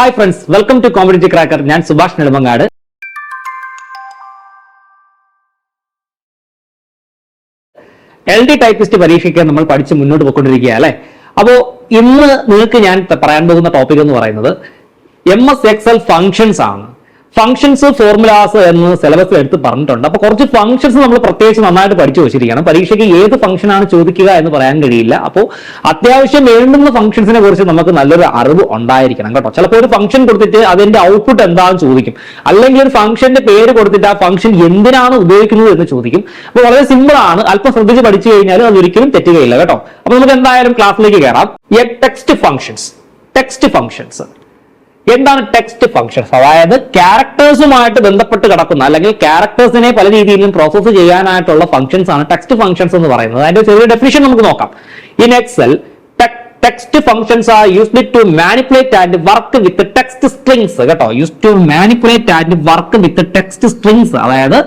Hi friends welcome to comedy cracker ഞാൻ Subhash Nedumangad. L D typist പരീക്ഷയ്ക്ക് നമ്മൾ പഠിച്ച് മുന്നോട്ട് പോയിക്കൊണ്ടിരിക്കുക അല്ലെ? അപ്പോ ഇന്ന് നിങ്ങൾക്ക് ഞാൻ പറയാൻ പോകുന്ന ടോപ്പിക് എന്ന് പറയുന്നത് എം എസ് എക്സൽ ഫങ്ഷൻസ് ആണ്. ഫങ്ഷൻസ് ഫോർമുലാസ് എന്ന് സിലബസിൽ എടുത്ത് പറഞ്ഞിട്ടുണ്ട്. അപ്പൊ കുറച്ച് ഫംഗ്ഷൻസ് നമ്മൾ പ്രത്യേകിച്ച് നന്നായിട്ട് പഠിച്ചു വെച്ചിരിക്കണം പരീക്ഷയ്ക്ക് ഏത് ഫംഗ്ഷൻ ആണ് ചോദിക്കുക എന്ന് പറയാൻ കഴിയില്ല. അപ്പോൾ അത്യാവശ്യം വേണ്ടുന്ന ഫംഗ്ഷൻസിനെ കുറിച്ച് നമുക്ക് നല്ലൊരു അറിവ് ഉണ്ടായിരിക്കണം കേട്ടോ. ചിലപ്പോൾ ഒരു ഫംഗ്ഷൻ കൊടുത്തിട്ട് അതിന്റെ ഔട്ട്പുട്ട് എന്താണെന്ന് ചോദിക്കും. അല്ലെങ്കിൽ ഒരു ഫംഗ്ഷന്റെ പേര് കൊടുത്തിട്ട് ആ ഫംഗ്ഷൻ എന്തിനാണ് ഉപയോഗിക്കുന്നത് എന്ന് ചോദിക്കും. അപ്പോൾ വളരെ സിമ്പിൾ ആണ്. അല്പം ശ്രദ്ധിച്ച് പഠിച്ചു കഴിഞ്ഞാൽ അത് ഒരിക്കലും തെറ്റുകയില്ല കേട്ടോ. അപ്പൊ നമുക്ക് എന്തായാലും ക്ലാസ്സിലേക്ക് കയറാം. ടെക്സ്റ്റ് ഫംഗ്ഷൻസ് ടെക്സ്റ്റ് ഫംഗ്ഷൻസ് എന്താണ് ടെക്സ്റ്റ് ഫംഗ്ഷൻസ് അതായത് ക്യാരക്ടേഴ്സുമായിട്ട് ബന്ധപ്പെട്ട് കിടക്കുന്ന അല്ലെങ്കിൽ ക്യാരക്ടേഴ്സിനെ പല രീതിയിലും പ്രോസസ്സ് ചെയ്യാനായിട്ടുള്ള ഫംഗ്ഷൻസ് ആണ് ടെക്സ്റ്റ് ഫംഗ്ഷൻസ് എന്ന് പറയുന്നത്. അതിന്റെ ചെറിയ ഡെഫിനിഷൻ നമുക്ക് നോക്കാം. In Excel text functions are used to manipulate and work with text strings കേട്ടോ use to manipulate and work with text strings അതായത്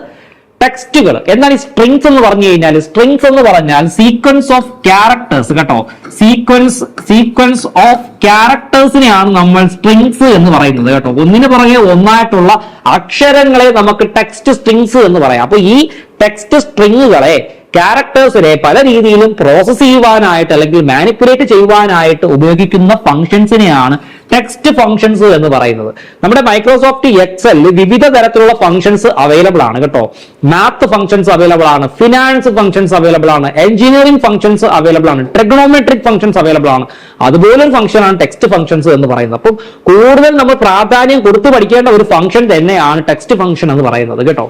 ടെക്സ്റ്റുകൾ എന്നാൽ ഈ സ്ട്രിങ്സ് എന്ന് പറഞ്ഞു കഴിഞ്ഞാൽ സ്ട്രിങ്സ് എന്ന് പറഞ്ഞാൽ സീക്വൻസ് ഓഫ് ക്യാരക്ടേഴ്സ് കേട്ടോ. സീക്വൻസ് സീക്വൻസ് ഓഫ് ക്യാരക്ടേഴ്സിനെയാണ് നമ്മൾ സ്ട്രിങ്സ് എന്ന് പറയുന്നത് കേട്ടോ. ഒന്നിനു പുറകെ ഒന്നായിട്ടുള്ള അക്ഷരങ്ങളെ നമുക്ക് ടെക്സ്റ്റ് സ്ട്രിങ്സ് എന്ന് പറയാം. അപ്പൊ ഈ ടെക്സ്റ്റ് സ്ട്രിങ്ങുകളെ ക്യാരക്ടേഴ്സിനെ പല രീതിയിലും പ്രോസസ് ചെയ്യുവാനായിട്ട് അല്ലെങ്കിൽ മാനിപ്പുലേറ്റ് ചെയ്യുവാനായിട്ട് ഉപയോഗിക്കുന്ന ഫംഗ്ഷൻസിനെയാണ് ടെക്സ്റ്റ് ഫംഗ്ഷൻസ് എന്ന് പറയുന്നത്. നമ്മുടെ മൈക്രോസോഫ്റ്റ് എക്സൽ വിവിധ തരത്തിലുള്ള ഫംഗ്ഷൻസ് അവൈലബിൾ ആണ് കേട്ടോ. മാത്ത് ഫംഗ്ഷൻസ് അവൈലബിൾ ആണ് ഫിനാൻസ് ഫംഗ്ഷൻസ് അവൈലബിൾ ആണ് എഞ്ചിനീയറിംഗ് ഫംഗ്ഷൻസ് അവൈലബിൾ ആണ് ട്രിഗണോമെട്രിക് ഫംഗ്ഷൻസ് അവൈലബിൾ ആണ്. അതുപോലൊരു ഫംഗ്ഷൻ ആണ് ടെക്സ്റ്റ് ഫംഗ്ഷൻസ് എന്ന് പറയുന്നത്. അപ്പം കൂടുതൽ നമ്മൾ പ്രാധാന്യം കൊടുത്തു പഠിക്കേണ്ട ഒരു ഫംഗ്ഷൻ തന്നെയാണ് ടെക്സ്റ്റ് ഫംഗ്ഷൻ എന്ന് പറയുന്നത് കേട്ടോ.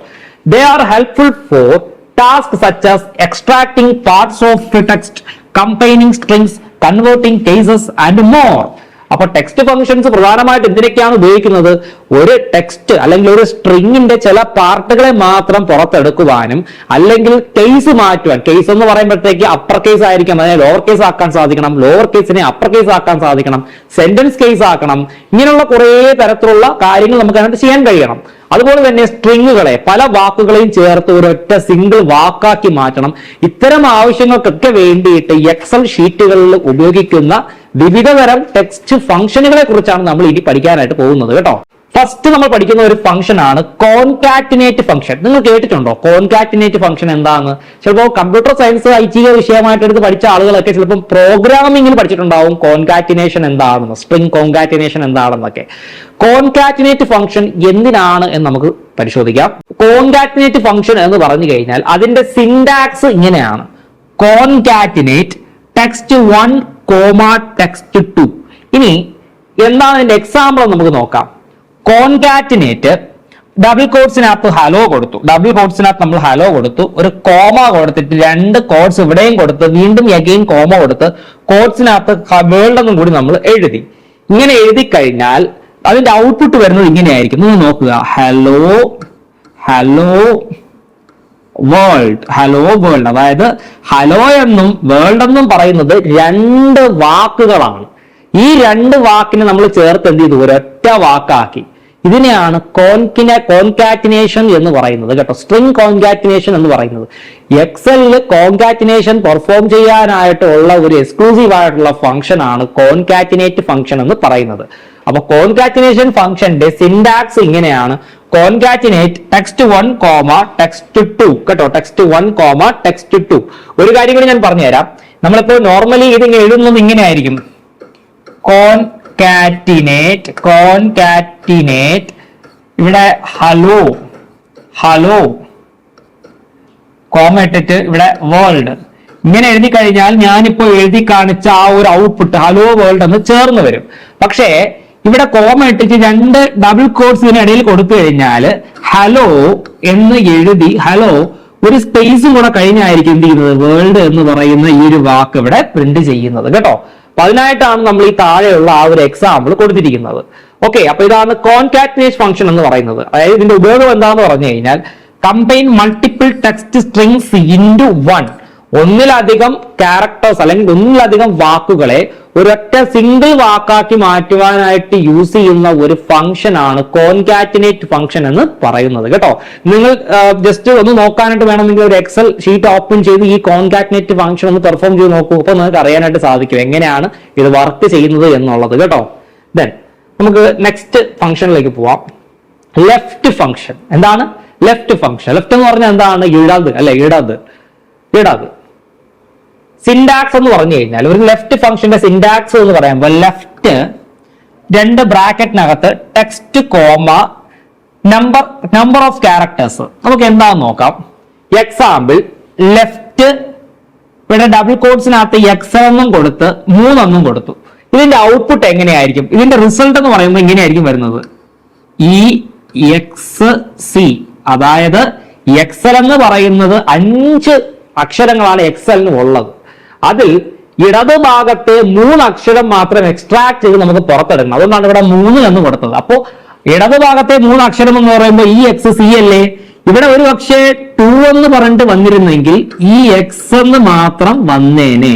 They are helpful for task such as extracting parts of text combining strings converting cases and more. അപ്പൊ ടെക്സ്റ്റ് ഫംഗ്ഷൻസ് പ്രധാനമായിട്ട് എന്തിനൊക്കെയാണ് ഉപയോഗിക്കുന്നത്? ഒരു ടെക്സ്റ്റ് അല്ലെങ്കിൽ ഒരു സ്ട്രിങ്ങിന്റെ ചില പാർട്ടുകളെ മാത്രം പുറത്തെടുക്കുവാനും അല്ലെങ്കിൽ കേസ് മാറ്റുവാൻ. കേസ് എന്ന് പറയുമ്പോഴത്തേക്ക് അപ്പർ കേസ് ആയിരിക്കും അതായത് ലോവർ കേസ് ആക്കാൻ സാധിക്കണം. ലോവർ കേസിനെ അപ്പർ കേസ് ആക്കാൻ സാധിക്കണം. സെന്റൻസ് കേസ് ആക്കണം. ഇങ്ങനെയുള്ള കുറേ തരത്തിലുള്ള കാര്യങ്ങൾ നമുക്ക് അതിനകത്ത് ചെയ്യാൻ കഴിയണം. അതുപോലെ തന്നെ സ്ട്രിങ്ങുകളെ പല വാക്കുകളെയും ചേർത്ത് ഒരൊറ്റ സിംഗിൾ വാക്കാക്കി മാറ്റണം. ഇത്തരം ആവശ്യങ്ങൾക്കൊക്കെ വേണ്ടിയിട്ട് എക്സൽ ഷീറ്റുകളിൽ ഉപയോഗിക്കുന്ന വിവിധ തരം ടെക്സ്റ്റ് ഫംഗ്ഷനുകളെ കുറിച്ചാണ് നമ്മൾ ഇനി പഠിക്കാനായിട്ട് പോകുന്നത് കേട്ടോ. ഫസ്റ്റ് നമ്മൾ പഠിക്കുന്ന ഒരു ഫംഗ്ഷൻ ആണ് കോൺകാറ്റിനേറ്റ് ഫംഗ്ഷൻ നിങ്ങൾ കേട്ടിട്ടുണ്ടോ? കോൺകാറ്റിനേറ്റ് ഫംഗ്ഷൻ എന്താന്ന്? ചിലപ്പോൾ കമ്പ്യൂട്ടർ സയൻസ് ഐച്ഛിക വിഷയമായിട്ട് എടുത്ത് പഠിച്ച ആളുകളൊക്കെ ചിലപ്പോൾ പ്രോഗ്രാമിംഗിൽ പഠിച്ചിട്ടുണ്ടാവും കോൺകാറ്റിനേഷൻ എന്താണെന്ന് സ്ട്രിങ് കോൺകാറ്റിനേഷൻ എന്താണെന്നൊക്കെ. കോൺകാറ്റിനേറ്റ് ഫംഗ്ഷൻ എന്തിനാണ് എന്ന് നമുക്ക് പരിശോധിക്കാം. കോൺകാറ്റിനേറ്റ് ഫംഗ്ഷൻ എന്ന് പറഞ്ഞു കഴിഞ്ഞാൽ അതിന്റെ സിൻഡാക്സ് ഇങ്ങനെയാണ്. Concatenate text one comma text two ഇനി എന്താണ് അതിന്റെ എക്സാമ്പിൾ നമുക്ക് നോക്കാം. കോൺകാറ്റിനേറ്റ് ഡബിൾ കോഡ്സിനകത്ത് ഹലോ കൊടുത്തു. ഡബിൾ കോഡ്സിനകത്ത് നമ്മൾ ഹലോ കൊടുത്തു. ഒരു കോമ കൊടുത്തിട്ട് രണ്ട് കോഡ്സ് ഇവിടെയും കൊടുത്ത് വീണ്ടും എഗെയിൻ കോമ കൊടുത്ത് കോഡ്സിനകത്ത് വേൾഡ് എന്നും കൂടി നമ്മൾ എഴുതി. ഇങ്ങനെ എഴുതി കഴിഞ്ഞാൽ അതിന്റെ ഔട്ട്പുട്ട് വരുന്നത് ഇങ്ങനെയായിരിക്കും നിങ്ങൾ നോക്കുക. Hello hello world hello world അതായത് ഹലോ എന്നും വേൾഡ് എന്നും പറയുന്നത് രണ്ട് വാക്കുകളാണ്. ഈ രണ്ട് വാക്കിനെ നമ്മൾ ചേർത്ത് എന്ത് ചെയ്തു? ഒരൊറ്റ വാക്കാക്കി. ഇതിനെയാണ് കോൺകിനെ കോൺകാറ്റിനേഷൻ എന്ന് പറയുന്നത് കേട്ടോ. സ്ട്രിങ് കോൺകാറ്റിനേഷൻ എന്ന് പറയുന്നത്. എക്സലിൽ കോൺകാറ്റിനേഷൻ പെർഫോം ചെയ്യാനായിട്ടുള്ള ഒരു എക്സ്ക്ലൂസീവ് ആയിട്ടുള്ള ഫംഗ്ഷൻ ആണ് കോൺകാറ്റിനേറ്റ് ഫംഗ്ഷൻ എന്ന് പറയുന്നത്. അപ്പൊ കോൺകാറ്റിനേഷൻ ഫംഗ്ഷന്റെ സിൻഡാക്സ് ഇങ്ങനെയാണ്. Concatenate text one comma text two കേട്ടോ. Text one comma text two ഒരു കാര്യം കൂടി ഞാൻ പറഞ്ഞുതരാം. നമ്മളിപ്പോ നോർമലി ഇതിങ്ങനെ എഴുതുന്നത് ഇങ്ങനെയായിരിക്കും. കോൺകാറ്റിനേറ്റ് കോൺകാറ്റിനേറ്റ് ഇവിടെ ഹലോ ഹലോ കോമ ഇട്ടിട്ട് ഇവിടെ വേൾഡ് ഇങ്ങനെ എഴുതി കഴിഞ്ഞാൽ ഞാനിപ്പോ എഴുതി കാണിച്ച ആ ഒരു ഔട്ട്പുട്ട് ഹലോ വേൾഡ് എന്ന് ചേർന്ന് വരും. പക്ഷേ ഇവിടെ കോമ ഇട്ടിട്ട് രണ്ട് ഡബിൾ കോഡ്സ് ഇതിനിടയിൽ കൊടുത്തു കഴിഞ്ഞാൽ ഹലോ എന്ന് എഴുതി ഹലോ ഒരു സ്പേസും കൂടെ കഴിഞ്ഞായിരിക്കും എന്ത് ചെയ്യുന്നത്? വേൾഡ് എന്ന് പറയുന്ന ഈ ഒരു വാക്ക് ഇവിടെ പ്രിന്റ് ചെയ്യുന്നത്. കേട്ടോ? അപ്പൊ അതിനായിട്ടാണ് നമ്മൾ ഈ താഴെയുള്ള ആ ഒരു എക്സാമ്പിൾ കൊടുത്തിരിക്കുന്നത്. ഓക്കെ അപ്പൊ ഇതാണ് കോൺകാറ്റിനേഷൻ ഫംഗ്ഷൻ എന്ന് പറയുന്നത്. അതായത് ഇതിന്റെ ഉപയോഗം എന്താന്ന് പറഞ്ഞു കഴിഞ്ഞാൽ combine multiple text strings into one ഒന്നിലധികം ക്യാരക്ടേഴ്സ് അല്ലെങ്കിൽ ഒന്നിലധികം വാക്കുകളെ ഒരൊറ്റ സിംഗിൾ വാക്കാക്കി മാറ്റുവാനായിട്ട് യൂസ് ചെയ്യുന്ന ഒരു ഫംഗ്ഷൻ ആണ് കോൺകാറ്റിനേറ്റ് ഫംഗ്ഷൻ എന്ന് പറയുന്നത്. കേട്ടോ? നിങ്ങൾ ജസ്റ്റ് ഒന്ന് നോക്കാനായിട്ട് വേണമെങ്കിൽ ഒരു എക്സൽ ഷീറ്റ് ഓപ്പൺ ചെയ്ത് ഈ കോൺകാറ്റിനേറ്റ് ഫംഗ്ഷൻ ഒന്ന് പെർഫോം ചെയ്ത് നോക്കൂ. അപ്പോൾ നിങ്ങൾക്ക് അറിയാനായിട്ട് സാധിക്കും എങ്ങനെയാണ് ഇത് വർക്ക് ചെയ്യുന്നത് എന്നുള്ളത്. കേട്ടോ? ദെൻ നമുക്ക് നെക്സ്റ്റ് ഫംഗ്ഷനിലേക്ക് പോവാം. ലെഫ്റ്റ് ഫംഗ്ഷൻ എന്താണ്? ലെഫ്റ്റ് ഫംഗ്ഷൻ ലെഫ്റ്റ് എന്ന് പറഞ്ഞാൽ എന്താണ്? ഇടത്. അല്ലെ? ഇടത്. ഇടത്. സിൻഡാക്സ് എന്ന് പറഞ്ഞു കഴിഞ്ഞാൽ ഒരു ലെഫ്റ്റ് ഫംഗ്ഷന്റെ സിൻഡാക്സ് എന്ന് പറയുമ്പോൾ ലെഫ്റ്റ് രണ്ട് ബ്രാക്കറ്റിനകത്ത് text comma number number of characters നമുക്ക് എന്താണെന്ന് നോക്കാം? എക്സാമ്പിൾ ലെഫ്റ്റ് ഇവിടെ ഡബിൾ കോഡ്സിനകത്ത് എക്സ് എന്നും കൊടുത്ത് മൂന്നെന്നും കൊടുത്തു. ഇതിന്റെ ഔട്ട്പുട്ട് എങ്ങനെയായിരിക്കും? ഇതിന്റെ റിസൾട്ട് എന്ന് പറയുമ്പോൾ ഇങ്ങനെയായിരിക്കും വരുന്നത്. ഇ എക്സ് സി അതായത് എക്സൽ എന്ന് പറയുന്നത് അഞ്ച് അക്ഷരങ്ങളാണ് എക്സലിന് ഉള്ളത്. അതിൽ ഇടതുഭാഗത്തെ മൂന്ന് അക്ഷരം മാത്രം എക്സ്ട്രാക്ട് ചെയ്ത് നമുക്ക് പുറത്തെടുക്കണം അതുകൊണ്ടാണ് ഇവിടെ മൂന്ന് എന്ന് കൊടുത്തത്. അപ്പോ ഇടതുഭാഗത്തെ മൂന്ന് അക്ഷരം എന്ന് പറയുമ്പോൾ ഈ എക്സ് സി അല്ലേ? ഇവിടെ ഒരു പക്ഷേ ടു എന്ന് പറഞ്ഞിട്ട് വന്നിരുന്നെങ്കിൽ ഈ എക്സ് എന്ന് മാത്രം വന്നേനെ.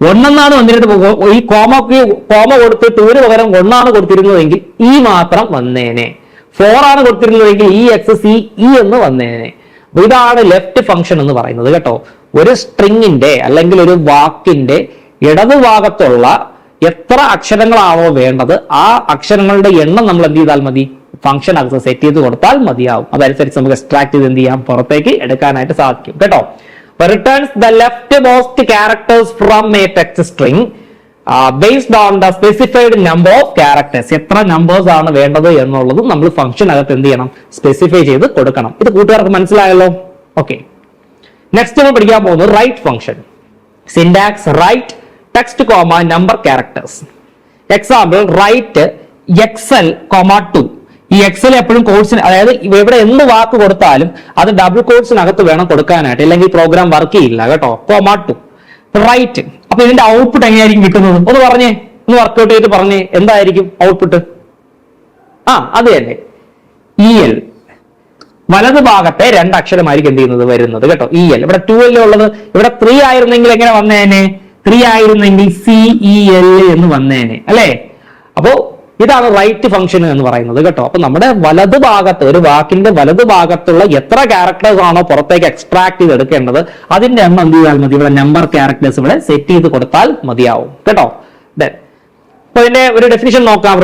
ഒന്നെന്നാണ് വന്നിരുന്നത്. ഈ കോമക്ക് കോമ കൊടുത്ത് ടൂന് പകരം ഒന്നാണ് കൊടുത്തിരുന്നതെങ്കിൽ ഈ മാത്രം വന്നേനെ. ഫോർ ആണ് കൊടുത്തിരുന്നതെങ്കിൽ ഈ എക്സ് സി ഇ എന്ന് വന്നേനെ. ഇതാണ് ലെഫ്റ്റ് ഫംഗ്ഷൻ എന്ന് പറയുന്നത് കേട്ടോ. ഒരു സ്ട്രിങ്ങിന്റെ അല്ലെങ്കിൽ ഒരു വാക്കിന്റെ ഇടതുഭാഗത്തുള്ള എത്ര അക്ഷരങ്ങളാണോ വേണ്ടത് ആ അക്ഷരങ്ങളുടെ എണ്ണം നമ്മൾ എന്ത് ചെയ്താൽ മതി? ഫംഗ്ഷൻ അകത്ത് സെറ്റ് ചെയ്ത് കൊടുത്താൽ മതിയാവും. അതനുസരിച്ച് നമുക്ക് എക്സ്ട്രാക്ട് ചെയ്ത് എന്ത് ചെയ്യാം? പുറത്തേക്ക് എടുക്കാനായിട്ട് സാധിക്കും. കേട്ടോ? Returns the left most characters from a text string based on the specified number of characters എത്ര നമ്പേഴ്സ് ആണ് വേണ്ടത് എന്നുള്ളതും നമ്മൾ ഫംഗ്ഷൻ അകത്ത് എന്ത് ചെയ്യണം? സ്പെസിഫൈ ചെയ്ത് കൊടുക്കണം. ഇത് കൂട്ടുകാർക്ക് മനസ്സിലായല്ലോ? ഓക്കെ നെക്സ്റ്റ് നമ്മൾ പഠിക്കാൻ പോകുന്നത് right function syntax right text comma number characters example right Excel comma two ഈ എക്സൽ എപ്പോഴും കോഴ്സിന് അതായത് ഇവിടെ എന്ത് വാക്ക് കൊടുത്താലും അത് ഡബിൾ കോഴ്സിനകത്ത് വേണം കൊടുക്കാനായിട്ട്. അല്ലെങ്കിൽ പ്രോഗ്രാം വർക്ക് ചെയ്യില്ല കേട്ടോ. കോമ ടു റൈറ്റ് അപ്പൊ ഇതിന്റെ ഔട്ട്പുട്ട് എങ്ങനെയായിരിക്കും കിട്ടുന്നത്? ഒന്ന് പറഞ്ഞേ. ഒന്ന് വർക്ക്ഔട്ട് ചെയ്തിട്ട് പറഞ്ഞേ. എന്തായിരിക്കും ഔട്ട്പുട്ട് ആ അത് തന്നെ. ഇ എൽ വലത് ഭാഗത്തെ രണ്ട് അക്ഷരമായിരിക്കും എന്ത് ചെയ്യുന്നത്? വരുന്നത് കേട്ടോ. ഇ എൽ ഇവിടെ ടു എൽ ഉള്ളത്. ഇവിടെ ത്രീ ആയിരുന്നെങ്കിൽ എങ്ങനെ വന്നേനെ? ത്രീ ആയിരുന്നെങ്കിൽ സി ഇ എൽ എന്ന് വന്നേനെ. അല്ലേ? അപ്പോ ഇതാണ് റൈറ്റ് ഫംഗ്ഷൻ എന്ന് പറയുന്നത് കേട്ടോ. അപ്പൊ നമ്മുടെ വലത് ഭാഗത്ത് ഒരു വാക്കിന്റെ വലത് ഭാഗത്തുള്ള എത്ര ക്യാരക്ടേഴ്സ് ആണോ പുറത്തേക്ക് എക്സ്ട്രാക്ട് ചെയ്ത് എടുക്കേണ്ടത് അതിന്റെ എണ്ണം എന്ത് ചെയ്താൽ മതി? ഇവിടെ നമ്പർ ക്യാരക്ടേഴ്സ് ഇവിടെ സെറ്റ് ചെയ്ത് കൊടുത്താൽ മതിയാവും. കേട്ടോ? Then, അപ്പൊ ഇതിന്റെ ഒരു ഡെഫിനിഷൻ നോക്കാം.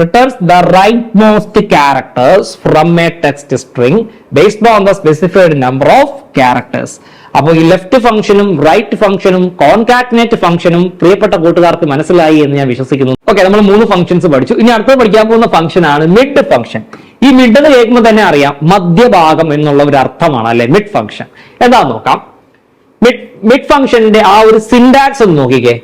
Returns the right most characters from a text string based on the specified number of characters അപ്പോൾ ഈ ലെഫ്റ്റ് ഫംഗ്ഷനും റൈറ്റ് ഫംഗ്ഷനും കോൺകാറ്റിനേറ്റ് ഫംഗ്ഷനും പ്രിയപ്പെട്ട കൂട്ടുകാർക്ക് മനസ്സിലായി എന്ന് ഞാൻ വിശ്വസിക്കുന്നു. ഓക്കെ നമ്മൾ മൂന്ന് ഫംഗ്ഷൻസ് പഠിച്ചു. ഇനി അടുത്ത പഠിക്കാൻ പോകുന്ന ഫംഗ്ഷൻ ആണ് മിഡ് ഫംഗ്ഷൻ ഈ മിഡ് എന്ന് കേൾക്കുമ്പോൾ തന്നെ അറിയാം മധ്യഭാഗം എന്നുള്ള ഒരു അർത്ഥമാണ് അല്ലെ മിഡ് ഫംഗ്ഷൻ എന്താ നോക്കാം? മിഡ് മിഡ് ഫംഗ്ഷന്റെ ആ ഒരു സിൻഡാക്സ് ഒന്ന് നോക്കിക്കേ.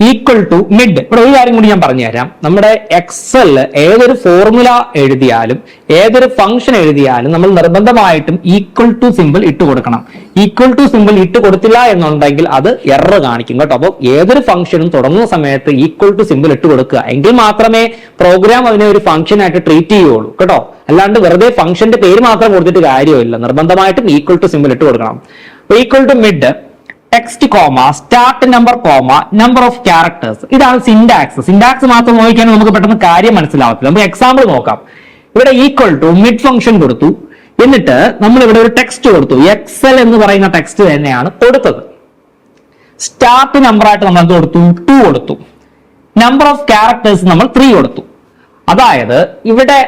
ഈക്വൽ ടു മിഡ് ഇവിടെ ഒരു കാര്യം കൂടി ഞാൻ പറഞ്ഞുതരാം. നമ്മുടെ എക്സൽ ഏതൊരു ഫോർമുല എഴുതിയാലും ഏതൊരു ഫംഗ്ഷൻ എഴുതിയാലും നമ്മൾ നിർബന്ധമായിട്ടും ഈക്വൽ ടു സിമ്പിൾ ഇട്ട് കൊടുക്കണം. ഈക്വൽ ടു സിമ്പിൾ ഇട്ട് കൊടുത്തില്ല എന്നുണ്ടെങ്കിൽ അത് എറർ കാണിക്കും കേട്ടോ. അപ്പോൾ ഏതൊരു ഫംഗ്ഷനും തുടങ്ങുന്ന സമയത്ത് ഈക്വൽ ടു സിമ്പിൾ ഇട്ട് കൊടുക്കുക. എങ്കിൽ മാത്രമേ പ്രോഗ്രാം അതിനെ ഒരു ഫംഗ്ഷൻ ആയിട്ട് ട്രീറ്റ് ചെയ്യുള്ളൂ കേട്ടോ. അല്ലാണ്ട് വെറുതെ ഫംഗ്ഷന്റെ പേര് മാത്രം കൊടുത്തിട്ട് കാര്യമില്ല. നിർബന്ധമായിട്ടും ഈക്വൽ ടു സിമ്പിൾ ഇട്ട് കൊടുക്കണം. Equal to mid text comma start number comma number of characters ഇതാണ് സിൻഡാക്സ് സിൻഡാക്സ് മാത്രം നോക്കിയാൽ നമുക്ക് പെട്ടെന്ന് കാര്യം മനസ്സിലാവത്തില്ല. നമുക്ക് എക്സാമ്പിൾ നോക്കാം. ഇവിടെ ഈക്വൽ ടു മിഡ് ഫംഗ്ഷൻ കൊടുത്തു. എന്നിട്ട് നമ്മൾ ഇവിടെ ഒരു ടെക്സ്റ്റ് കൊടുത്തു. എക്സൽ എന്ന് പറയുന്ന ടെക്സ്റ്റ് തന്നെയാണ് കൊടുത്തത്. സ്റ്റാർട്ട് നമ്പർ ആയിട്ട് നമ്മൾ എന്ത് കൊടുത്തു? ടു കൊടുത്തു. നമ്പർ ഓഫ് ക്യാരക്ടേഴ്സ് നമ്മൾ ത്രീ കൊടുത്തു. അതായത് ഇവിടെ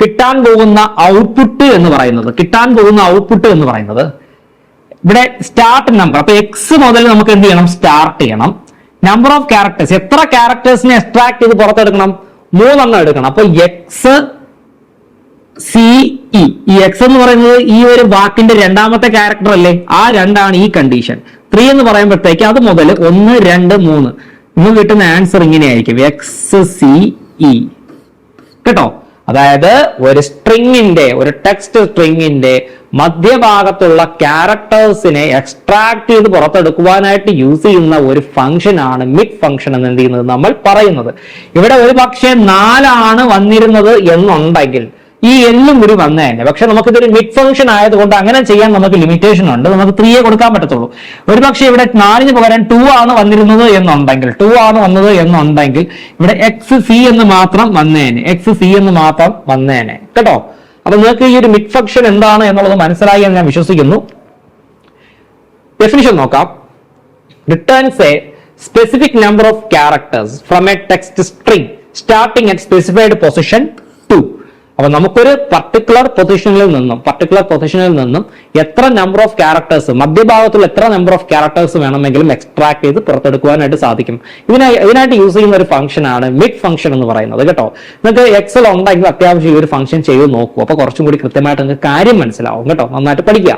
കിട്ടാൻ പോകുന്ന ഔട്ട്പുട്ട് എന്ന് പറയുന്നത് കിട്ടാൻ പോകുന്ന ഔട്ട്പുട്ട് എന്ന് പറയുന്നത് ഇവിടെ സ്റ്റാർട്ട് നമ്പർ അപ്പൊ എക്സ് മുതൽ നമുക്ക് എന്ത് ചെയ്യണം? സ്റ്റാർട്ട് ചെയ്യണം. നമ്പർ ഓഫ് ക്യാരക്ടേഴ്സ് എത്ര ക്യാരക്ടേഴ്സിനെ എക്സ്ട്രാക്ട് ചെയ്ത് പുറത്തെടുക്കണം? മൂന്നെണ്ണം എടുക്കണം. അപ്പൊ എക്സ് സി ഇ ഈ എക്സ് എന്ന് പറയുന്നത് ഈ ഒരു വാക്കിന്റെ രണ്ടാമത്തെ ക്യാരക്ടർ അല്ലേ? ആ രണ്ടാണ് ഈ കണ്ടീഷൻ ത്രീ എന്ന് പറയുമ്പോഴത്തേക്ക് അത് മുതൽ ഒന്ന് രണ്ട് മൂന്ന്. ഇന്ന് കിട്ടുന്ന ആൻസർ ഇങ്ങനെയായിരിക്കും. എക്സ് സി ഇ കേട്ടോ? അതായത് ഒരു സ്ട്രിങ്ങിന്റെ ഒരു ടെക്സ്റ്റ് സ്ട്രിങ്ങിന്റെ മധ്യഭാഗത്തുള്ള ക്യാരക്ടേഴ്സിനെ എക്സ്ട്രാക്ട് ചെയ്ത് പുറത്തെടുക്കുവാനായിട്ട് യൂസ് ചെയ്യുന്ന ഒരു ഫംഗ്ഷൻ ആണ് മിഡ് ഫംഗ്ഷൻ എന്ന് എന്ത് ചെയ്യുന്നത് നമ്മൾ പറയുന്നത്. ഇവിടെ ഒരു പക്ഷേ നാലാണ് വന്നിരുന്നത് എന്നുണ്ടെങ്കിൽ ഈ എല്ലും ഒരു വന്നു തന്നെ പക്ഷെ നമുക്കിതൊരു മിഡ് ഫംഗ്ഷൻ ആയതുകൊണ്ട് അങ്ങനെ ചെയ്യാൻ നമുക്ക് ലിമിറ്റേഷൻ ഉണ്ട്. നമുക്ക് ത്രീയെ കൊടുക്കാൻ പറ്റത്തുള്ളൂ. ഒരു പക്ഷേ ഇവിടെ നാലിന് പകരം ടു ആണ് വന്നിരുന്നത് എന്നുണ്ടെങ്കിൽ ടു ആണ് വന്നത് എന്നുണ്ടെങ്കിൽ ഇവിടെ എക്സ് സി എന്ന് മാത്രം വന്നേനെ. എക്സ് സി എന്ന് മാത്രം വന്നേനെ. കേട്ടോ? അപ്പൊ നിങ്ങൾക്ക് ഈ ഒരു മിഡ് ഫംഗ്ഷൻ എന്താണ് എന്നുള്ളത് മനസ്സിലായി എന്ന് ഞാൻ വിശ്വസിക്കുന്നു. ഡെഫിനിഷൻ നോക്കാം. Returns a specific number of characters from a text string starting at specified position അപ്പൊ നമുക്കൊരു പർട്ടിക്കുലർ പൊസിഷനിൽ നിന്നും പർട്ടിക്കുലർ പൊസിഷനിൽ നിന്നും എത്ര നമ്പർ ഓഫ് ക്യാരക്ടേഴ്സ് മധ്യഭാഗത്തിൽ എത്ര നമ്പർ ഓഫ് ക്യാരക്ടേഴ്സ് വേണമെങ്കിലും എക്സ്ട്രാക്ട് ചെയ്ത് പുറത്തെടുക്കുവാനായിട്ട് സാധിക്കും. ഇതിനായി ഇതിനായിട്ട് യൂസ് ചെയ്യുന്ന ഒരു ഫംഗ്ഷൻ ആണ് മിഡ് ഫംഗ്ഷൻ എന്ന് പറയുന്നത് കേട്ടോ? നിങ്ങൾക്ക് എക്സൽ ഉണ്ടെങ്കിൽ അത്യാവശ്യം ഈ ഒരു ഫംഗ്ഷൻ ചെയ്ത് നോക്കൂ. അപ്പൊ കുറച്ചും കൂടി കൃത്യമായിട്ട് നിങ്ങൾക്ക് കാര്യം മനസ്സിലാവും കേട്ടോ? നന്നായിട്ട് പഠിക്കുക.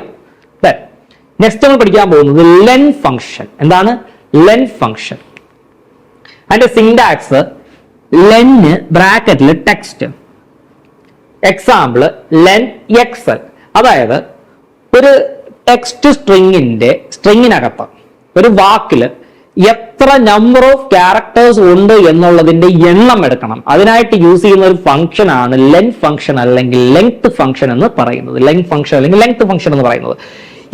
നെക്സ്റ്റ് നമ്മൾ പഠിക്കാൻ പോകുന്നത് ലെൻ ഫംഗ്ഷൻ എന്താണ്? ലെൻ ഫംഗ്ഷൻ അതിന്റെ സിൻഡാക്സ് ലെന് ബ്രാക്കറ്റിൽ ടെക്സ്റ്റ് എക്സാമ്പിൾ ലെൻ എക്സൽ അതായത് ഒരു ടെക്സ്റ്റ് സ്ട്രിങ്ങിന്റെ സ്ട്രിങ്ങിനകത്ത് ഒരു വാക്കിൽ എത്ര നമ്പർ ഓഫ് ക്യാരക്ടേഴ്സ് ഉണ്ട് എന്നുള്ളതിന്റെ എണ്ണം എടുക്കണം. അതിനായിട്ട് യൂസ് ചെയ്യുന്ന ഒരു ഫംഗ്ഷൻ ആണ് ലെൻ ഫംഗ്ഷൻ അല്ലെങ്കിൽ ലെങ്ത് ഫംഗ്ഷൻ എന്ന് പറയുന്നത്. ലെങ്ത് ഫംഗ്ഷൻ അല്ലെങ്കിൽ ലെങ്ത് ഫംഗ്ഷൻ എന്ന് പറയുന്നത്.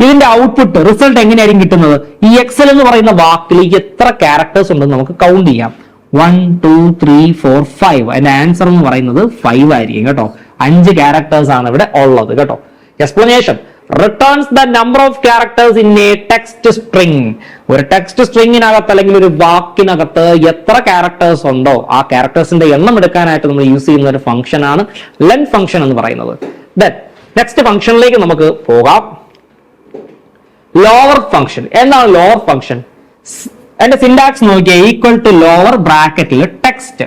ഇതിന്റെ ഔട്ട്പുട്ട് റിസൾട്ട് എങ്ങനെയായിരിക്കും കിട്ടുന്നത്? ഈ എക്സൽ എന്ന് പറയുന്ന വാക്കിൽ എത്ര ക്യാരക്ടേഴ്സ് ഉണ്ടെന്ന് നമുക്ക് കൗണ്ട് ചെയ്യാം. One two three four five അതിന്റെ ആൻസർ എന്ന് പറയുന്നത് ഫൈവ് ആയിരിക്കും കേട്ടോ. അഞ്ച് ക്യാരക്ടേഴ്സ് ആണ് ഇവിടെ ഉള്ളത് കേട്ടോ. Explanation returns the number of characters in a text string ഒരു ടെക്സ്റ്റ് സ്ട്രിങ്ങിനകത്ത് അല്ലെങ്കിൽ ഒരു വാക്കിനകത്ത് എത്ര ക്യാരക്ടേഴ്സ് ഉണ്ടോ ആ ക്യാരക്ടേഴ്സിന്റെ എണ്ണം എടുക്കാനായിട്ട് നമ്മൾ യൂസ് ചെയ്യുന്ന ഒരു ഫംഗ്ഷൻ ആണ് ലെൻ ഫംഗ്ഷൻ എന്ന് പറയുന്നത്. നെക്സ്റ്റ് ഫംഗ്ഷനിലേക്ക് നമുക്ക് പോകാം. ലോവർ ഫംഗ്ഷൻ എന്താണ് ലോവർ ഫംഗ്ഷൻ എന്റെ സിൻഡാക്സ് നോക്കിയാൽ ഈക്വൽ ടു ലോവർ ബ്രാക്കറ്റിൽ ടെക്സ്റ്റ്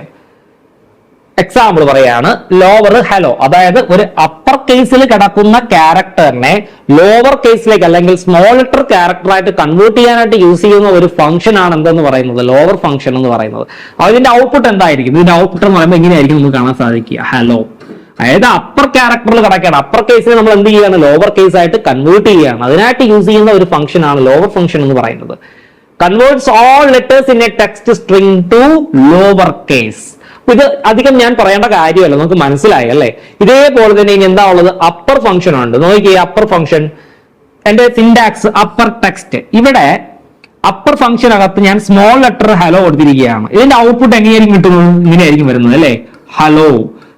എക്സാമ്പിൾ പറയാണ് ലോവർ ഹലോ അതായത് ഒരു അപ്പർ കേസിൽ കിടക്കുന്ന ക്യാരക്ടറിനെ ലോവർ കേസിലേക്ക് അല്ലെങ്കിൽ സ്മോൾ ലെറ്റർ ക്യാരക്ടറായിട്ട് കൺവേർട്ട് ചെയ്യാനായിട്ട് യൂസ് ചെയ്യുന്ന ഒരു ഫംഗ്ഷൻ ആണ് എന്തെന്ന് പറയുന്നത്? ലോവർ ഫംഗ്ഷൻ എന്ന് പറയുന്നത്. അപ്പൊ ഇതിന്റെ ഔട്ട്പുട്ട് എന്തായിരിക്കും? ഇതിന്റെ ഔട്ട്പുട്ട് എന്ന് പറയുമ്പോൾ എങ്ങനെയായിരിക്കും നമുക്ക് കാണാൻ സാധിക്കുക? ഹലോ അതായത് അപ്പർ ക്യാരക്ടറിൽ കിടക്കുകയാണ്. അപ്പർ കേസിൽ നമ്മൾ എന്ത് ചെയ്യുകയാണ്? ലോവർ കേസ് ആയിട്ട് കൺവേർട്ട് ചെയ്യുകയാണ്. അതിനായിട്ട് യൂസ് ചെയ്യുന്ന ഒരു ഫംഗ്ഷൻ ആണ് ലോവർ ഫംഗ്ഷൻ എന്ന് പറയുന്നത്. Converts all letters in a text string to lower case ഇത് അധികം ഞാൻ പറയേണ്ട കാര്യമല്ല നമുക്ക് മനസ്സിലായി അല്ലേ? ഇതേപോലെ തന്നെ ഇനി എന്താ ഉള്ളത്? അപ്പർ ഫംഗ്ഷൻ ഉണ്ട്. നോക്കിയേ അപ്പർ ഫംഗ്ഷൻ എന്റെ സിൻഡാക്സ് അപ്പർ ടെക്സ്റ്റ് ഇവിടെ അപ്പർ ഫംഗ്ഷൻ അകത്ത് ഞാൻ സ്മോൾ ലെറ്റർ ഹലോ കൊടുത്തിരിക്കുകയാണ്. ഇതിന്റെ ഔട്ട്പുട്ട് എങ്ങനെയായിരിക്കും കിട്ടുന്നത്? ഇങ്ങനെയായിരിക്കും വരുന്നത് അല്ലേ? ഹലോ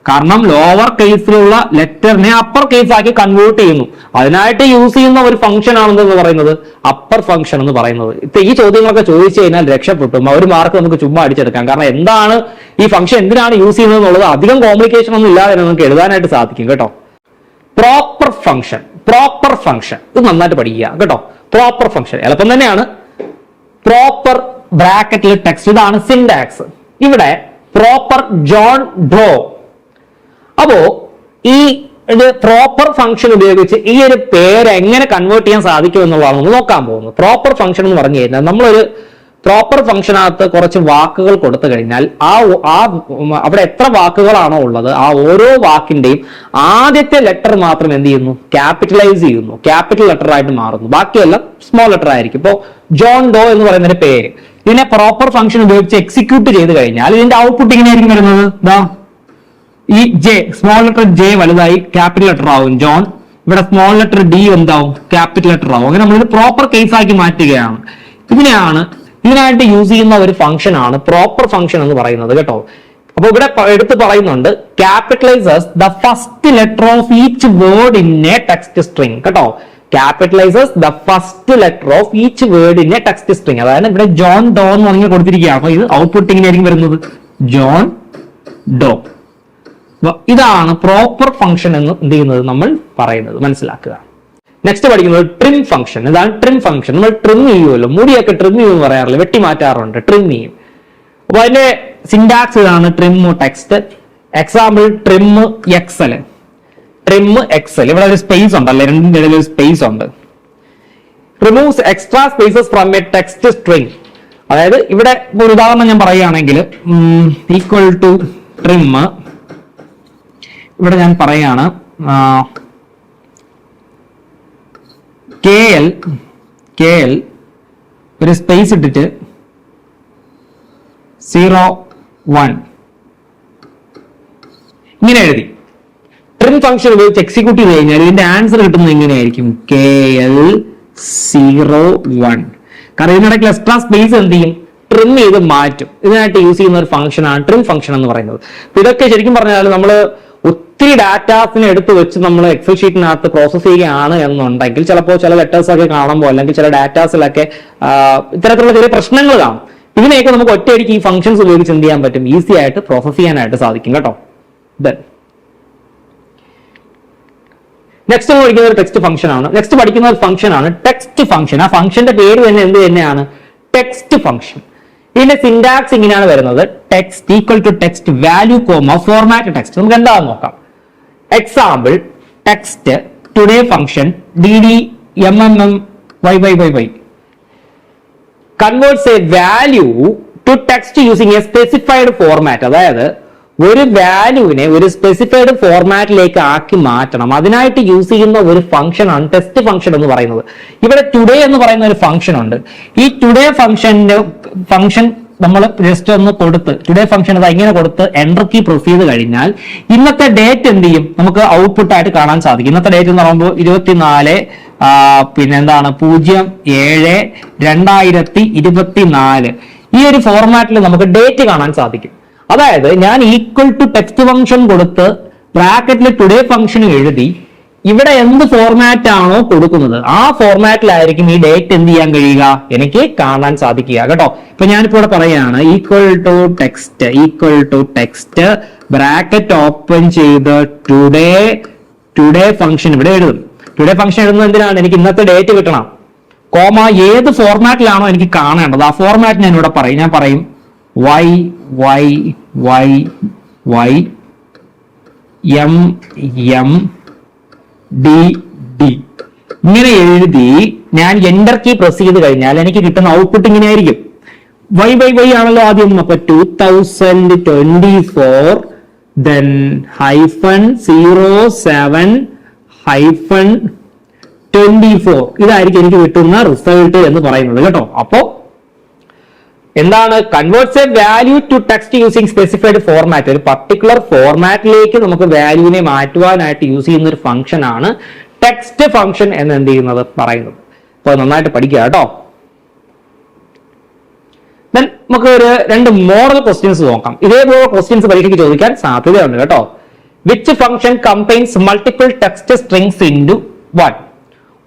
കാരണം ലോവർ കേസിലുള്ള ലെറ്ററിനെ അപ്പർ കേസ് ആക്കി കൺവേർട്ട് ചെയ്യുന്നു. അതിനായിട്ട് യൂസ് ചെയ്യുന്ന ഒരു ഫംഗ്ഷൻ ആണെന്ന് പറയുന്നത് അപ്പർ ഫംഗ്ഷൻ എന്ന് പറയുന്നത്. ഈ ചോദ്യങ്ങളൊക്കെ ചോദിച്ചു കഴിഞ്ഞാൽ രക്ഷപ്പെട്ടു. ഒരു മാർക്ക് നമുക്ക് ചുമ്മാ അടിച്ചെടുക്കാം. കാരണം എന്താണ് ഈ ഫംഗ്ഷൻ എന്തിനാണ് യൂസ് ചെയ്യുന്നത് എന്നുള്ളത് അധികം കോംപ്ലിക്കേഷൻ ഒന്നും ഇല്ലാതെ നമുക്ക് എഴുതാനായിട്ട് സാധിക്കും കേട്ടോ. പ്രോപ്പർ ഫംഗ്ഷൻ പ്രോപ്പർ ഫംഗ്ഷൻ ഇത് നന്നായിട്ട് പഠിക്കുക കേട്ടോ. പ്രോപ്പർ ഫംഗ്ഷൻ എളുപ്പം തന്നെയാണ്. പ്രോപ്പർ ബ്രാക്കറ്റിൽ ടെക്സ്റ്റ് ഇതാണ് സിൻഡാക്സ് ഇവിടെ പ്രോപ്പർ ജോൺ ഡ്രോ അപ്പോ ഈ പ്രോപ്പർ ഫംഗ്ഷൻ ഉപയോഗിച്ച് ഈ ഒരു പേര് എങ്ങനെ കൺവേർട്ട് ചെയ്യാൻ സാധിക്കും എന്നുള്ളതാണ് നമ്മൾ നോക്കാൻ പോകുന്നത്. പ്രോപ്പർ ഫംഗ്ഷൻ എന്ന് പറഞ്ഞു കഴിഞ്ഞാൽ നമ്മളൊരു പ്രോപ്പർ ഫംഗ്ഷനകത്ത് കുറച്ച് വാക്കുകൾ കൊടുത്തു കഴിഞ്ഞാൽ ആ ആ അവിടെ എത്ര വാക്കുകളാണോ ഉള്ളത് ആ ഓരോ വാക്കിന്റെയും ആദ്യത്തെ ലെറ്റർ മാത്രം എന്ത് ചെയ്യുന്നു? ക്യാപിറ്റലൈസ് ചെയ്യുന്നു. ക്യാപിറ്റൽ ലെറ്റർ ആയിട്ട് മാറുന്നു. ബാക്കിയെല്ലാം സ്മോൾ ലെറ്റർ ആയിരിക്കും. ഇപ്പോ ജോൺ ഡോ എന്ന് പറയുന്ന ഒരു പേര്. ഇതിനെ പ്രോപ്പർ ഫംഗ്ഷൻ ഉപയോഗിച്ച് എക്സിക്യൂട്ട് ചെയ്ത് കഴിഞ്ഞാൽ ഇതിന്റെ ഔട്ട്പുട്ട് ഇങ്ങനെയായിരിക്കും വരുന്നത്. ഈ ജെ സ്മോൾ ലെറ്റർ ജെ വലുതായി ക്യാപിറ്റൽ ലെറ്റർ ആവും. ജോൺ ഇവിടെ സ്മോൾ ലെറ്റർ ഡി എന്താവും ക്യാപിറ്റൽ ലെറ്റർ ആവും. അങ്ങനെ നമ്മൾ പ്രോപ്പർ കേസ് ആക്കി മാറ്റുകയാണ്. ഇതിനെയാണ് ഇതിനായിട്ട് യൂസ് ചെയ്യുന്ന ഒരു ഫംഗ്ഷൻ ആണ് പ്രോപ്പർ ഫംഗ്ഷൻ എന്ന് പറയുന്നത് കേട്ടോ. അപ്പൊ ഇവിടെ എടുത്ത് പറയുന്നുണ്ട് capitalises the first letter of each word in a text string കേട്ടോ. Capitalises the first letter of each word in a text string അതായത് ഇവിടെ ജോൺ ഡോ എന്ന് പറഞ്ഞ് കൊടുത്തിരിക്കുകയാണ്. അപ്പൊ ഇത് ഔട്ട്പുട്ട് ഇങ്ങനെയായിരിക്കും വരുന്നത്. ജോൺ ഡോ ഇതാണ് പ്രോപ്പർ ഫംഗ്ഷൻ എന്ന് എന്ത് ചെയ്യുന്നത് നമ്മൾ പറയുന്നത്. മനസ്സിലാക്കുക. നെക്സ്റ്റ് പഠിക്കുന്നത് ട്രിം ഫംഗ്ഷൻ ഇതാണ് ട്രിം ഫംഗ്ഷൻ നമ്മൾ ട്രിം ചെയ്യുമല്ലോ. മുടിയൊക്കെ ട്രിം ചെയ്യുമെന്ന് പറയാറില്ല? വെട്ടി മാറ്റാറുണ്ട്. ട്രിം ചെയ്യും. അപ്പൊ അതിന്റെ സിൻഡാക്സ് ഇതാണ് trim text example trim Excel trim Excel ഇവിടെ ഒരു സ്പേസ് ഉണ്ട് അല്ലെ? രണ്ടിന്റെ ഇടയിൽ ഒരു സ്പേസ് ഉണ്ട്. Removes extra spaces from a text string അതായത് ഇവിടെ ഒരു ഉദാഹരണം ഞാൻ പറയുകയാണെങ്കിൽ ഈക്വൽ ടു ട്രിം ഇവിടെ ഞാൻ പറയാണ് കെ എൽ കെ എൽ ഒരു സ്പേസ് ഇട്ടിട്ട് സീറോ വൺ ഇങ്ങനെ എഴുതി. ട്രിം ഫംഗ്ഷൻ ഉപയോഗിച്ച് എക്സിക്യൂട്ട് ചെയ്ത് കഴിഞ്ഞാൽ ഇതിന്റെ ആൻസർ കിട്ടുന്നത് എങ്ങനെയായിരിക്കും? കെ എൽ സീറോ വൺ കാരണം ഇതിനിടയ്ക്ക് എക്സ്ട്രാ സ്പേസ് എന്ത് ചെയ്യും? ട്രിം ചെയ്ത് മാറ്റും. ഇതിനായിട്ട് യൂസ് ചെയ്യുന്ന ഒരു ഫംഗ്ഷൻ ആണ് ട്രിം ഫംഗ്ഷൻ എന്ന് പറയുന്നത്. ഇതൊക്കെ ശരിക്കും പറഞ്ഞാൽ നമ്മൾ ഒത്തിരി ഡാറ്റാസിനെ എടുത്തു വെച്ച് നമ്മൾ എക്സൽ ഷീറ്റിനകത്ത് പ്രോസസ് ചെയ്യുകയാണ് എന്നുണ്ടെങ്കിൽ ചിലപ്പോൾ ചില ലെറ്റേഴ്സ് ഒക്കെ കാണുമ്പോൾ അല്ലെങ്കിൽ ചില ഡാറ്റാസിലൊക്കെ ഇത്തരത്തിലുള്ള ചെറിയ പ്രശ്നങ്ങൾ കാണും. ഇതിനെയൊക്കെ നമുക്ക് ഒറ്റയടിക്ക് ഈ ഫംഗ്ഷൻസ് ഉപയോഗിച്ച് എന്ത് ചെയ്യാൻ പറ്റും? ഈസി ആയിട്ട് പ്രോസസ് ചെയ്യാനായിട്ട് സാധിക്കും കേട്ടോ. ദെൻ നെക്സ്റ്റ് പഠിക്കുന്ന ഒരു ടെക്സ്റ്റ് ഫംഗ്ഷൻ ആണ്. നെക്സ്റ്റ് പഠിക്കുന്ന ഒരു ഫംഗ്ഷൻ ആണ് ടെക്സ്റ്റ് ഫംഗ്ഷൻ ആ ഫംഗ്ഷന്റെ പേര് തന്നെ എന്ത് തന്നെയാണ്? ടെക്സ്റ്റ് ഫംഗ്ഷൻ ഇതിന്റെ സിന്റാക്സ് ഇങ്ങനെയാണ് വരുന്നത്. Text equal to text value comma format text നമുക്ക് എന്താണെന്ന് നോക്കാം? Example text today function D D M M M Y Y Y Y converts a value to text using a specified format അതായത് ഒരു വാല്യൂവിനെ ഒരു specified ഫോർമാറ്റിലേക്ക് ആക്കി മാറ്റണം. അതിനായിട്ട് use ചെയ്യുന്ന ഒരു ഫംഗ്ഷൻ ആണ് ടെസ്റ്റ് ഫംഗ്ഷൻ എന്ന് പറയുന്നത്. ഇവിടെ ടുഡേ എന്ന് പറയുന്ന ഒരു ഫംഗ്ഷൻ ഉണ്ട്. ഈ ടുഡേ ഫംഗ്ഷന്റെ ഫംഗ്ഷൻ നമ്മൾ ജസ്റ്റ് ഒന്ന് കൊടുത്ത് ടുഡേ ഫംഗ്ഷൻ അത് ഇങ്ങനെ കൊടുത്ത് എന്റർ കീ പ്രൂഫ് ചെയ്ത് കഴിഞ്ഞാൽ ഇന്നത്തെ ഡേറ്റ് എന്ത് ചെയ്യും? നമുക്ക് ഔട്ട്പുട്ട് ആയിട്ട് കാണാൻ സാധിക്കും. ഇന്നത്തെ ഡേറ്റ് എന്ന് പറയുമ്പോൾ ഇരുപത്തിനാല് ആ, പിന്നെ എന്താണ് പൂജ്യം ഏഴ് രണ്ടായിരത്തി ഇരുപത്തിനാല്. ഈ ഒരു ഫോർമാറ്റിൽ നമുക്ക് ഡേറ്റ് കാണാൻ സാധിക്കും. അതായത് ഞാൻ ഈക്വൽ ടു ടെക്സ്റ്റ് ഫംഗ്ഷൻ കൊടുത്ത് ബ്രാക്കറ്റിൽ ടുഡേ ഫംഗ്ഷൻ എഴുതി ഇവിടെ എന്ത് ഫോർമാറ്റ് ആണോ കൊടുക്കുന്നത്? ആ ഫോർമാറ്റിലായിരിക്കും ഈ ഡേറ്റ് എന്ത് ചെയ്യാൻ കഴിയുക? എനിക്ക് കാണാൻ സാധിക്കുക കേട്ടോ. ഇപ്പൊ ഞാനിപ്പോ ഇവിടെ പറയുകയാണ് equal to text equal to text bracket open ചെയ്ത് ടുഡേ ടുഡേ ഫംഗ്ഷൻ ഇവിടെ എഴുതും. ടുഡേ ഫംഗ്ഷൻ എഴുതുന്നത് എന്തിനാണ്? എനിക്ക് ഇന്നത്തെ ഡേറ്റ് കിട്ടണം. കോമ ഏത് ഫോർമാറ്റിലാണോ എനിക്ക് കാണേണ്ടത്. ആ ഫോർമാറ്റ് ഞാൻ ഇവിടെ പറയും. ഞാൻ പറയും Y Y Y Y M M D D ഇങ്ങനെ എഴുതി ഞാൻ എന്റർ കീ പ്രസ് ചെയ്ത് കഴിഞ്ഞാൽ എനിക്ക് കിട്ടുന്ന ഔട്ട്പുട്ട് ഇങ്ങനെ ആയിരിക്കും വൈ വൈ വൈ ആണല്ലോ ആദ്യം അപ്പൊ two thousand twenty four then hyphen zero seven hyphen twenty four ഇതായിരിക്കും എനിക്ക് കിട്ടുന്ന റിസൾട്ട് എന്ന് പറയുന്നത് കേട്ടോ. അപ്പോ എന്താണ്? Converts a value to text using specified format ഒരു പർട്ടിക്കുലർ ഫോർമാറ്റിലേക്ക് നമുക്ക് വാല്യൂവിനെ മാറ്റുവാനായിട്ട് യൂസ് ചെയ്യുന്ന ഒരു ഫംഗ്ഷൻ ആണ് ടെക്സ്റ്റ് ഫംഗ്ഷൻ എന്ന് എന്ത് ചെയ്യുന്നത്? പറയുന്നത്. അപ്പൊ നന്നായിട്ട് പഠിക്കുക കേട്ടോ. ദെൻ നമുക്ക് ഒരു രണ്ട് മോഡൽ ക്വസ്റ്റ്യൻസ് നോക്കാം. ഇതേപോലെ ക്വസ്റ്റ്യൻസ് പരീക്ഷയ്ക്ക് ചോദിക്കാൻ സാധ്യതയുണ്ട് കേട്ടോ. Which function combines multiple text strings into one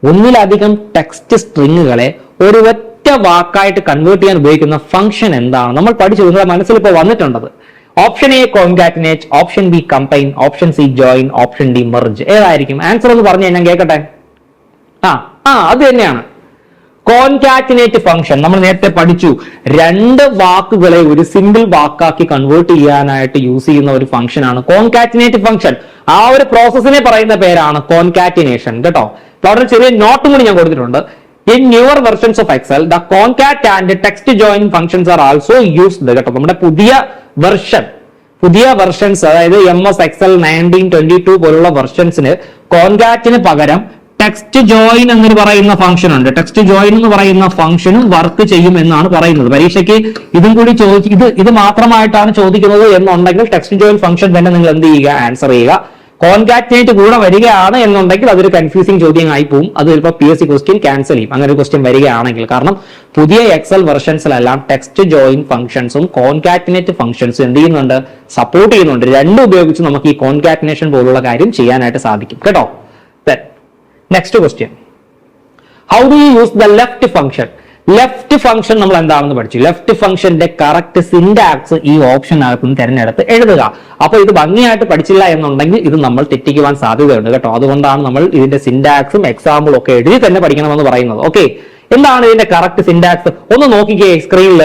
ഒന്നിലധികം ടെക്സ്റ്റ് സ്ട്രിങ്ങുകളെ ഒരു ഒറ്റ വാക്കായിട്ട് കൺവേർട്ട് ചെയ്യാൻ ഉപയോഗിക്കുന്ന ഫംഗ്ഷൻ എന്താണ്? നമ്മൾ പഠിച്ചു നിങ്ങളുടെ മനസ്സിൽ ഇപ്പോൾ വന്നിട്ടുണ്ടത്. Option A concatenate option B combine option C join option D merge ഏതായിരിക്കും? ആൻസർ ഒന്ന് പറഞ്ഞു ഞാൻ കേൾക്കട്ടെ ആ ആ അത് തന്നെയാണ്. കോൺകാറ്റിനേറ്റ് ഫംഗ്ഷൻ നമ്മൾ നേരത്തെ പഠിച്ചു. രണ്ട് വാക്കുകളെ ഒരു സിംഗിൾ വാക്കാക്കി കൺവേർട്ട് ചെയ്യാനായിട്ട് യൂസ് ചെയ്യുന്ന ഒരു ഫംഗ്ഷൻ ആണ് കോൺകാറ്റിനേറ്റ് ഫംഗ്ഷൻ ആ ഒരു പ്രോസസ്സിനെ പറയുന്ന പേരാണ് കോൺകാറ്റിനേഷൻ കേട്ടോ? അവിടെ ചെറിയ നോട്ടും കൂടി ഞാൻ കൊടുത്തിട്ടുണ്ട്. In newer versions of Excel the concat and text join functions are also used കേട്ടോ നമ്മുടെ പുതിയ വെർഷൻ പുതിയ വെർഷൻസ് അതായത് M S Excel nineteen twenty two പോലുള്ള വെർഷൻസിന് കോൺകാറ്റിന് പകരം ടെക്സ്റ്റ് ജോയിൻ എന്ന് പറയുന്ന ഫംഗ്ഷൻ ഉണ്ട്. ടെക്സ്റ്റ് ജോയിൻ എന്ന് പറയുന്ന ഫംഗ്ഷനും വർക്ക് ചെയ്യും എന്നാണ് പറയുന്നത്. പരീക്ഷയ്ക്ക് ഇതും കൂടി ചോദിച്ചു ഇത് ഇത് മാത്രമായിട്ടാണ് ചോദിക്കുന്നത് എന്നുണ്ടെങ്കിൽ ടെക്സ്റ്റ് ജോയിൻ ഫംഗ്ഷൻ തന്നെ നിങ്ങൾ എന്ത് ചെയ്യുക? ആൻസർ ചെയ്യുക. കോൺകാറ്റിനേറ്റ് കൂടെ വരികയാണ് എന്നുണ്ടെങ്കിൽ അതൊരു കൺഫ്യൂസിങ് ചോദ്യമായി പോകും അത് ചിലപ്പോൾ P S C question cancel ചെയ്യും. അങ്ങനെ ഒരു ക്വസ്റ്റ്യൻ വരികയാണെങ്കിൽ. കാരണം പുതിയ എക്സൽ വെർഷൻസിലെല്ലാം ടെക്സ്റ്റ് ജോയിൻ ഫംഗ്ഷൻസും കോൺകാറ്റിനേറ്റ് ഫംഗ്ഷൻസും എന്ത് ചെയ്യുന്നുണ്ട്? സപ്പോർട്ട് ചെയ്യുന്നുണ്ട്. രണ്ടും ഉപയോഗിച്ച് നമുക്ക് ഈ കോൺകാറ്റിനേഷൻ പോലുള്ള കാര്യം ചെയ്യാനായിട്ട് സാധിക്കും. കേട്ടോ? Next question how do you use the left function left function നമ്മൾ എന്താണെന്ന് പഠിച്ചു. ലെഫ്റ്റ് ഫംഗ്ഷന്റെ കറക്റ്റ് സിൻഡാക്സ് ഈ ഓപ്ഷനകത്ത് നിന്ന് തിരഞ്ഞെടുത്ത് എഴുതുക. അപ്പൊ ഇത് ഭംഗിയായിട്ട് പഠിച്ചില്ല എന്നുണ്ടെങ്കിൽ ഇത് നമ്മൾ തെറ്റിക്കുവാൻ സാധ്യതയുണ്ട് കേട്ടോ. അതുകൊണ്ടാണ് നമ്മൾ ഇതിന്റെ സിൻഡാക്സും എക്സാമ്പിളും ഒക്കെ എഴുതി തന്നെ പഠിക്കണമെന്ന് പറയുന്നത്. ഓക്കെ എന്താണ് ഇതിന്റെ കറക്റ്റ് സിൻഡാക്സ് ഒന്ന് നോക്കിക്കേ സ്ക്രീനിൽ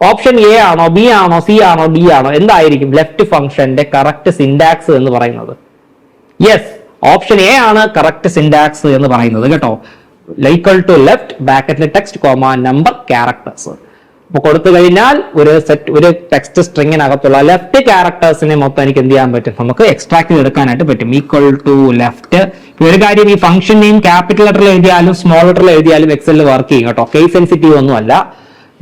ഓപ്ഷൻ എ ആണോ ബി ആണോ സി ആണോ ഡി ആണോ? എന്തായിരിക്കും ലെഫ്റ്റ് ഫംഗ്ഷന്റെ കറക്റ്റ് സിൻഡാക്സ് എന്ന് പറയുന്നത്? യെസ് ഓപ്ഷൻ എ ആണ് കറക്റ്റ് സിൻഡാക്സ് എന്ന് പറയുന്നത് കേട്ടോ. ലൈക്വൽ ടു ലെഫ്റ്റ് ബാക്കറ്റിലെ ടെക്സ്റ്റ് കോമ നമ്പർ ക്യാരക്ടേഴ്സ് അപ്പൊ കൊടുത്തു കഴിഞ്ഞാൽ ഒരു സെറ്റ് ഒരു ടെക്സ്റ്റ് സ്ട്രിങ്ങിനകത്തുള്ള ലെഫ്റ്റ് ക്യാരക്ടേഴ്സിനെ മൊത്തം എനിക്ക് എന്ത് ചെയ്യാൻ പറ്റും? നമുക്ക് എക്സ്ട്രാക്ട് ചെയ്തെടുക്കാനായിട്ട് പറ്റും. ഈക്വൽ ടു ലെഫ്റ്റ് ഒരു കാര്യം ഈ ഫംഗ്ഷൻ നെയിം ക്യാപിറ്റൽ ലെറ്ററിൽ എഴുതിയാലും സ്മോൾ ലെറ്ററിൽ എഴുതിയാലും എക്സലിൽ വർക്ക് ചെയ്യും കേട്ടോ. കേസ് സെൻസിറ്റീവ് ഒന്നും അല്ല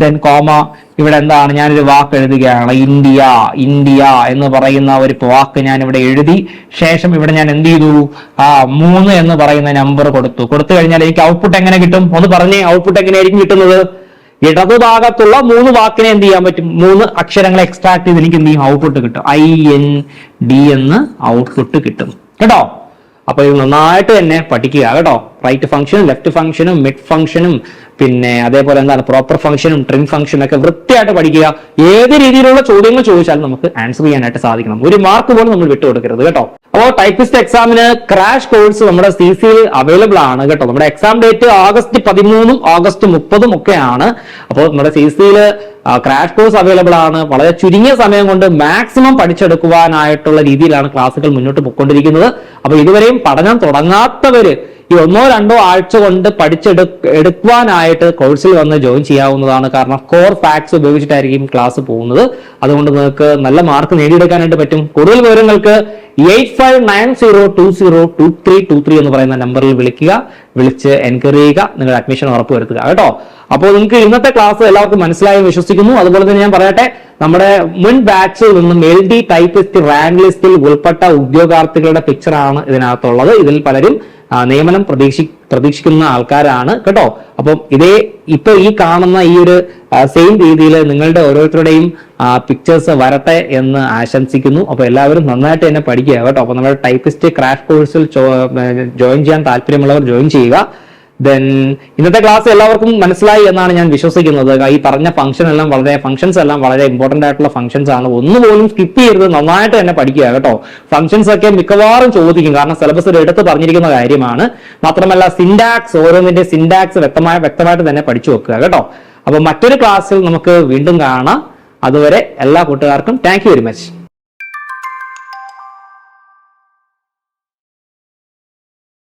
ദെൻ കോമ ഇവിടെ എന്താണ്? ഞാനൊരു വാക്ക് എഴുതുകയാണ്. ഇന്ത്യ ഇന്ത്യ എന്ന് പറയുന്ന ഒരു വാക്ക് ഞാൻ ഇവിടെ എഴുതി. ശേഷം ഇവിടെ ഞാൻ എന്ത് ചെയ്തു? ആ മൂന്ന് എന്ന് പറയുന്ന നമ്പർ കൊടുത്തു. കൊടുത്തു കഴിഞ്ഞാൽ എനിക്ക് ഔട്ട്പുട്ട് എങ്ങനെ കിട്ടും? ഒന്ന് പറഞ്ഞേ ഔട്ട്പുട്ട് എങ്ങനെയായിരിക്കും കിട്ടുന്നത്? ഇടതുഭാഗത്തുള്ള മൂന്ന് വാക്കിനെ എന്ത് ചെയ്യാൻ പറ്റും? മൂന്ന് അക്ഷരങ്ങൾ എക്സ്ട്രാക്ട് ചെയ്ത് എനിക്ക് എന്ത് ചെയ്യും? ഔട്ട്പുട്ട് കിട്ടും. ഐ എൻ ഡി എന്ന് ഔട്ട്പുട്ട് കിട്ടും. കേട്ടോ? അപ്പൊ ഇത് നന്നായിട്ട് തന്നെ പഠിക്കുക കേട്ടോ? റൈറ്റ് ഫംഗ്ഷനും ലെഫ്റ്റ് ഫംഗ്ഷനും മിഡ് ഫംഗ്ഷനും പിന്നെ അതേപോലെ എന്താണ് പ്രോപ്പർ ഫംഗ്ഷനും ട്രിം ഫംഗ്ഷനും ഒക്കെ വൃത്തിയായിട്ട് പഠിക്കുക. ഏത് രീതിയിലുള്ള ചോദ്യങ്ങൾ ചോദിച്ചാലും നമുക്ക് ആൻസർ ചെയ്യാനായിട്ട് സാധിക്കണം. ഒരു മാർക്ക് പോലും നമ്മൾ വിട്ടുകൊടുക്കരുത് കേട്ടോ. അപ്പോൾ ടൈപ്പിസ്റ്റ് എക്സാമിന് ക്രാഷ് കോഴ്സ് നമ്മുടെ സി സിയിൽ അവൈലബിൾ ആണ് കേട്ടോ. നമ്മുടെ എക്സാം ഡേറ്റ് ആഗസ്റ്റ് പതിമൂന്നും ആഗസ്റ്റ് മുപ്പതും ഒക്കെയാണ്. അപ്പോൾ നമ്മുടെ സി സിയിൽ ക്രാഷ് കോഴ്സ് അവൈലബിൾ ആണ്. വളരെ ചുരുങ്ങിയ സമയം കൊണ്ട് മാക്സിമം പഠിച്ചെടുക്കുവാനായിട്ടുള്ള രീതിയിലാണ് ക്ലാസ്സുകൾ മുന്നോട്ട് പോയിക്കൊണ്ടിരിക്കുന്നത്. അപ്പോൾ ഇതുവരെയും പഠനം തുടങ്ങാത്തവര് ഈ ഒന്നോ രണ്ടോ ആഴ്ച കൊണ്ട് പഠിച്ചെടു എടുക്കുവാനായിട്ട് കോഴ്സിൽ വന്ന് ജോയിൻ ചെയ്യാവുന്നതാണ്. കാരണം കോർ ഫാക്ട്സ് ഉപയോഗിച്ചിട്ടായിരിക്കും ക്ലാസ് പോകുന്നത്. അതുകൊണ്ട് നിങ്ങൾക്ക് നല്ല മാർക്ക് നേടിയെടുക്കാനായിട്ട് പറ്റും. കൂടുതൽ വിവരങ്ങൾക്ക് eight five nine zero two zero two three two three എന്ന് പറയുന്ന നമ്പറിൽ വിളിക്കുക. വിളിച്ച് എൻക്വയറി ചെയ്യുക. നിങ്ങളുടെ അഡ്മിഷൻ ഉറപ്പുവരുത്തുക. കേട്ടോ? അപ്പോൾ നിങ്ങൾക്ക് ഇന്നത്തെ ക്ലാസ് എല്ലാവർക്കും മനസ്സിലായി വിശ്വസിക്കുന്നു. അതുപോലെ തന്നെ ഞാൻ പറയട്ടെ നമ്മുടെ മുൻ ബാച്ചിൽ നിന്നും എൽ ഡി ടൈപ്പിസ്റ്റ് റാങ്ക് ലിസ്റ്റിൽ ഉൾപ്പെട്ട ഉദ്യോഗാർത്ഥികളുടെ പിക്ചറാണ് ഇതിനകത്തുള്ളത്. ഇതിൽ പലരും നിയമനം പ്രതീക്ഷി പ്രതീക്ഷിക്കുന്ന ആൾക്കാരാണ് കേട്ടോ. അപ്പം ഇതേ ഇപ്പൊ ഈ കാണുന്ന ഈ ഒരു സെയിം രീതിയിൽ നിങ്ങളുടെ ഓരോരുത്തരുടെയും പിക്ചേഴ്സ് വരട്ടെ എന്ന് ആശംസിക്കുന്നു. അപ്പൊ എല്ലാവരും നന്നായിട്ട് തന്നെ പഠിക്കുക കേട്ടോ. അപ്പൊ നമ്മുടെ ടൈപ്പിസ്റ്റ് ക്രാഷ് കോഴ്സിൽ ജോയിൻ ചെയ്യാൻ താല്പര്യമുള്ളവർ ജോയിൻ ചെയ്യുക. ദെൻ ഇന്നത്തെ ക്ലാസ് എല്ലാവർക്കും മനസ്സിലായി എന്നാണ് ഞാൻ വിശ്വസിക്കുന്നത്. ഈ പറഞ്ഞ ഫംഗ്ഷൻ എല്ലാം വളരെ ഫംഗ്ഷൻസ് എല്ലാം വളരെ ഇമ്പോർട്ടന്റ് ആയിട്ടുള്ള ഫംഗ്ഷൻസ് ആണ്. ഒന്നുപോലും സ്കിപ്പ് ചെയ്യരുത് നന്നായിട്ട് തന്നെ പഠിക്കുക കേട്ടോ. ഫംഗ്ഷൻസ് ഒക്കെ മിക്കവാറും ചോദിക്കും. കാരണം സിലബസിൽ എടുത്ത് പറഞ്ഞിരിക്കുന്ന കാര്യമാണ്. മാത്രമല്ല സിൻഡാക്സ് ഓരോന്നിന്റെ സിൻഡാക്സ് വ്യക്തമായ വ്യക്തമായിട്ട് തന്നെ പഠിച്ചു വെക്കുക കേട്ടോ. അപ്പൊ മറ്റൊരു ക്ലാസ്സിൽ നമുക്ക് വീണ്ടും കാണാം. അതുവരെ എല്ലാ കൂട്ടുകാർക്കും താങ്ക് വെരി മച്ച്